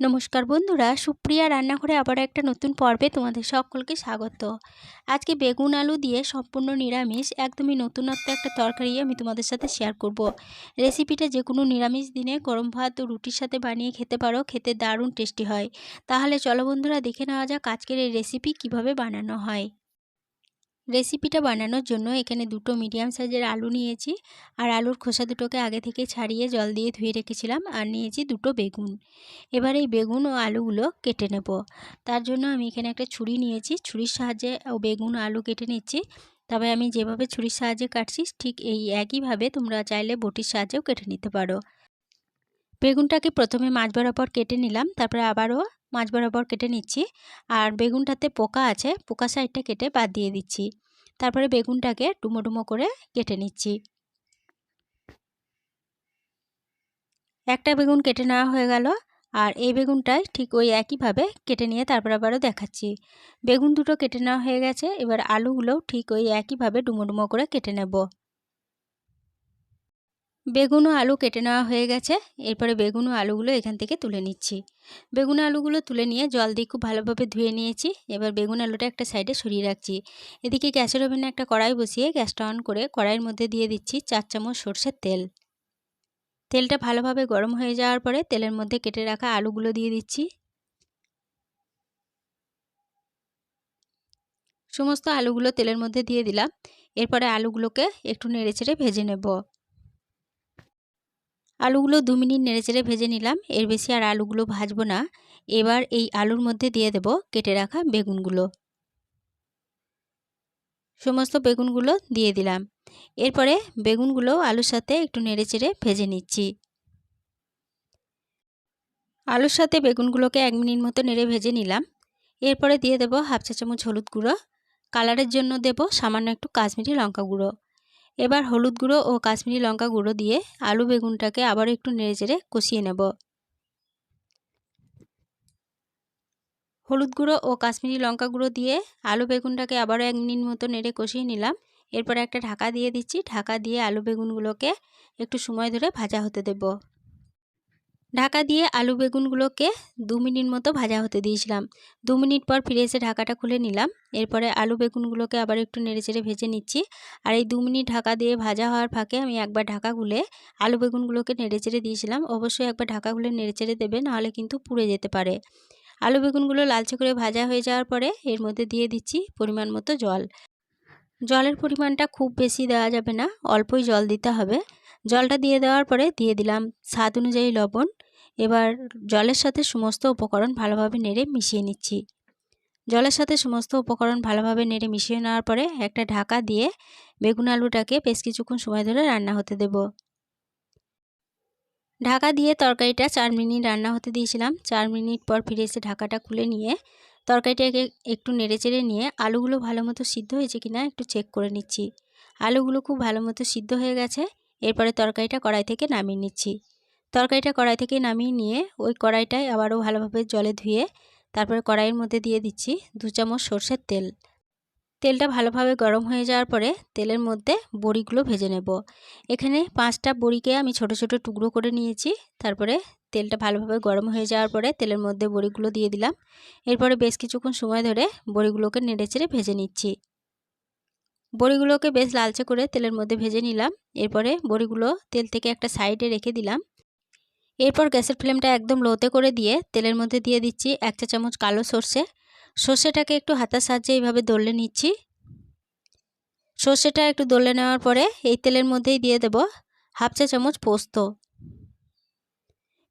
নমস্কার বন্ধুরা, সুপ্রিয়া রান্নাঘরে আবার একটা নতুন পর্বে তোমাদের সকলকে স্বাগত। আজকে বেগুন আলু দিয়ে সম্পূর্ণ নিরামিষ, একদমই নতুনত্ব একটা তরকারি আমি তোমাদের সাথে শেয়ার করব। রেসিপিটা যে কোনো নিরামিষ দিনে গরম ভাত ও রুটির সাথে বানিয়ে খেতে পারো, খেতে দারুণ টেস্টি হয়। তাহলে চলো বন্ধুরা দেখে নেওয়া যাক আজকের এই রেসিপি কীভাবে বানানো হয়। রেসিপিটা বানানোর জন্য এখানে দুটো মিডিয়াম সাইজের আলু নিয়েছি। আর আলুর খোসা দুটোকে আগে থেকে ছাড়িয়ে জল দিয়ে ধুয়ে রেখেছিলাম আর নিয়েছি দুটো বেগুন। এবার এই বেগুন ও আলুগুলো কেটে নেব। তার জন্য আমি এখানে একটা ছুরি নিয়েছি। ছুরির সাহায্যে ও বেগুন আলু কেটে নিচ্ছি। তবে আমি যেভাবে ছুরির সাহায্যে কাটছি, ঠিক এই একইভাবে তোমরা চাইলে বটির সাহায্যেও কেটে নিতে পারো। বেগুনটাকে প্রথমে মাছ বরাবর কেটে নিলাম, তারপরে আবারও মাছ বরাবর কেটে নিচ্ছি। আর বেগুনটাতে পোকা আছে, পোকা সাইডটা কেটে বাদ দিয়ে দিচ্ছি। তারপরে বেগুনটাকে ডুমো ডুমো করে কেটে নিচ্ছি। একটা বেগুন কেটে নেওয়া হয়ে গেল। আর এই বেগুনটাই ঠিক ওই একইভাবে কেটে নিয়ে তারপর আবারও দেখাচ্ছি। বেগুন দুটো কেটে নেওয়া হয়ে গেছে, এবার আলুগুলোও ঠিক ওই একইভাবে ডুমো ডুমো করে কেটে নেব। বেগুন ও আলু কেটে নেওয়া হয়ে গেছে। এরপরে বেগুন ও আলুগুলো এখান থেকে তুলে নিচ্ছি। বেগুন আলুগুলো তুলে নিয়ে জল দিয়ে খুব ভালোভাবে ধুয়ে নিয়েছি। এবার বেগুন আলুটা একটা সাইডে সরিয়ে রাখছি। এদিকে গ্যাসের ওভেনে একটা কড়াই বসিয়ে গ্যাসটা অন করে কড়াইয়ের মধ্যে দিয়ে দিচ্ছি চার চামচ সর্ষের তেল। তেলটা ভালোভাবে গরম হয়ে যাওয়ার পরে তেলের মধ্যে কেটে রাখা আলুগুলো দিয়ে দিচ্ছি। সমস্ত আলুগুলো তেলের মধ্যে দিয়ে দিলাম। এরপরে আলুগুলোকে একটু নেড়েচেড়ে ভেজে নেব। আলুগুলো দু মিনিট নেড়েচেড়ে ভেজে নিলাম। এর বেশি আর আলুগুলো ভাজবো না। এবার এই আলুর মধ্যে দিয়ে দেব কেটে রাখা বেগুনগুলো। সমস্ত বেগুনগুলো দিয়ে দিলাম। এরপরে বেগুনগুলো আলুর সাথে একটু নেড়েচেড়ে ভেজে নিচ্ছি। আলুর সাথে বেগুনগুলোকে এক মিনিট মতো নেড়ে ভেজে নিলাম। এরপরে দিয়ে দেব হাফ চা চামচ হলুদ গুঁড়ো। কালারের জন্য দেব সামান্য একটু কাশ্মীরি লঙ্কা গুঁড়ো। এবার হলুদ গুঁড়ো ও কাশ্মীরি লঙ্কা গুঁড়ো দিয়ে আলু বেগুনটাকে আবার একটু নেড়ে চেড়ে কষিয়ে নেব। হলুদ গুঁড়ো ও কাশ্মীরি লঙ্কা গুঁড়ো দিয়ে আলু বেগুনটাকে আবারও এক মিনিট মতো নেড়ে কষিয়ে নিলাম। এরপর একটা ঢাকা দিয়ে দিচ্ছি। ঢাকা দিয়ে আলু বেগুনগুলোকে একটু সময় ধরে ভাজা হতে দেব। ঢাকা দিয়ে আলু বেগুনগুলোকে দু মিনিট মতো ভাজা হতে দিয়েছিলাম। দু মিনিট পর ফিরে এসে ঢাকাটা খুলে নিলাম। এরপরে আলু বেগুনগুলোকে আবার একটু নেড়েচেড়ে ভেজে নিচ্ছি। আর এই দু মিনিট ঢাকা দিয়ে ভাজা হওয়ার ফাঁকে আমি একবার ঢাকা খুলে আলু বেগুনগুলোকে নেড়েচেড়ে দিয়েছিলাম। অবশ্যই একবার ঢাকা খুলে নেড়েচেড়ে দেবে, নাহলে কিন্তু পুড়ে যেতে পারে। আলু বেগুনগুলো লালচে করে ভাজা হয়ে যাওয়ার পরে এর মধ্যে দিয়ে দিচ্ছি পরিমাণ মতো জল। জলের পরিমাণটা খুব বেশি দেওয়া যাবে না, অল্পই জল দিতে হবে। জলটা দিয়ে দেওয়ার পরে দিয়ে দিলাম স্বাদ অনুযায়ী লবণ। এবার জলের সাথে সমস্ত উপকরণ ভালোভাবে নেড়ে মিশিয়ে নিচ্ছি। জলের সাথে সমস্ত উপকরণ ভালোভাবে নেড়ে মিশিয়ে নেওয়ার পরে একটা ঢাকা দিয়ে বেগুন আলুটাকে বেশ কিছুক্ষণ সময় ধরে রান্না হতে দেব। ঢাকা দিয়ে তরকারিটা চার মিনিট রান্না হতে দিয়েছিলাম। চার মিনিট পর ফিরে এসে ঢাকাটা খুলে নিয়ে তরকারিটাকে একটু নেড়েচেড়ে নিয়ে আলুগুলো ভালো মতো সিদ্ধ হয়েছে কিনা একটু চেক করে নিচ্ছি। আলুগুলো খুব ভালো মতো সিদ্ধ হয়ে গেছে। এরপরে তরকারিটা কড়াই থেকে নামিয়ে নিচ্ছি। তরকারিটা কড়াই থেকে নামিয়ে নিয়ে ওই কড়াইটায় আবারও ভালোভাবে জলে ধুয়ে তারপরে কড়াইয়ের মধ্যে দিয়ে দিচ্ছি দু চামচ সর্ষের তেল। তেলটা ভালোভাবে গরম হয়ে যাওয়ার পরে তেলের মধ্যে বড়িগুলো ভেজে নেব। এখানে পাঁচটা বড়িকে আমি ছোট ছোট টুকরো করে নিয়েছি। তারপরে তেলটা ভালোভাবে গরম হয়ে যাওয়ার পরে তেলের মধ্যে বড়িগুলো দিয়ে দিলাম। এরপরে বেশ কিছুক্ষণ সময় ধরে বড়িগুলোকে নেড়েচেড়ে ভেজে নিচ্ছি। বড়িগুলোকে বেশ লালচে করে তেলের মধ্যে ভেজে নিলাম। এরপরে বড়িগুলো তেল থেকে একটা সাইডে রেখে দিলাম। এরপর গ্যাসের ফ্লেমটা একদম লোতে করে দিয়ে তেলের মধ্যে দিয়ে দিচ্ছি এক চা চামচ কালো সর্ষে। সর্ষেটাকে একটু হাতার সাহায্যে এইভাবে দলে নিচ্ছি। সর্ষেটা একটু দলে নেওয়ার পরে এই তেলের মধ্যেই দিয়ে দেব হাফ চা চামচ পোস্ত।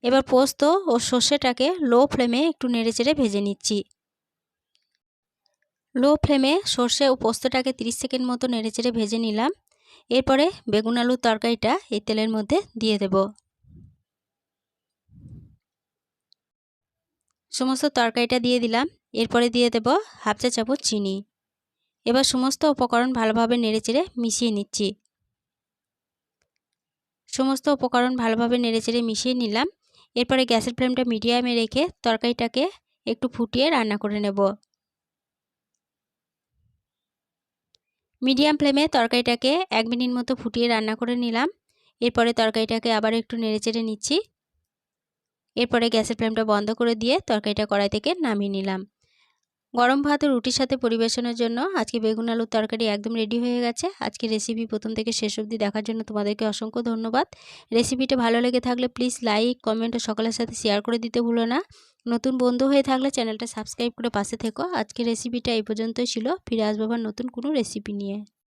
এবার পোস্ত ও সর্ষেটাকে লো ফ্লেমে একটু নেড়েচেড়ে ভেজে নিচ্ছি। লো ফ্লেমে সর্ষে ও পোস্তটাকে 30 সেকেন্ড মতো নেড়েচেড়ে ভেজে নিলাম। এরপরে বেগুন আলুর তরকারিটা এই তেলের মধ্যে দিয়ে দেব। সমস্ত তরকারিটা দিয়ে দিলাম। এরপরে দিয়ে দেব হাফ চা চামচ চিনি। এবার সমস্ত উপকরণ ভালোভাবে নেড়েচেড়ে মিশিয়ে নিচ্ছি। সমস্ত উপকরণ ভালোভাবে নেড়েচেড়ে মিশিয়ে নিলাম। এরপরে গ্যাসের ফ্লেমটা মিডিয়ামে রেখে তরকারিটাকে একটু ফুটিয়ে রান্না করে নেব। মিডিয়াম ফ্লেমে তরকারিটাকে এক মিনিট মতো ফুটিয়ে রান্না করে নিলাম। এরপরে তরকারিটাকে আবার একটু নেড়ে চেড়ে নিচ্ছি। এরপরে গ্যাসের ফ্লেমটা বন্ধ করে দিয়ে তরকারিটা কড়াই থেকে নামিয়ে নিলাম। গরম ভাত রুটির সাথে পরিবেশনের জন্য আজকে বেগুন আলুর তরকারি একদম রেডি হয়ে গেছে। আজকে রেসিপি প্রথম থেকে শেষ অবধি দেখার জন্য তোমাদেরকে অসংখ্য ধন্যবাদ। রেসিপিটা ভালো লেগে থাকলে প্লিজ লাইক কমেন্ট ও সকলের সাথে শেয়ার করে দিতে ভুলো না। নতুন বন্ধু হয়ে থাকলে চ্যানেলটা সাবস্ক্রাইব করে পাশে থেকো। আজকে রেসিপিটা এই পর্যন্তই ছিল। ফিরে আসব আবার নতুন কোনো রেসিপি নিয়ে।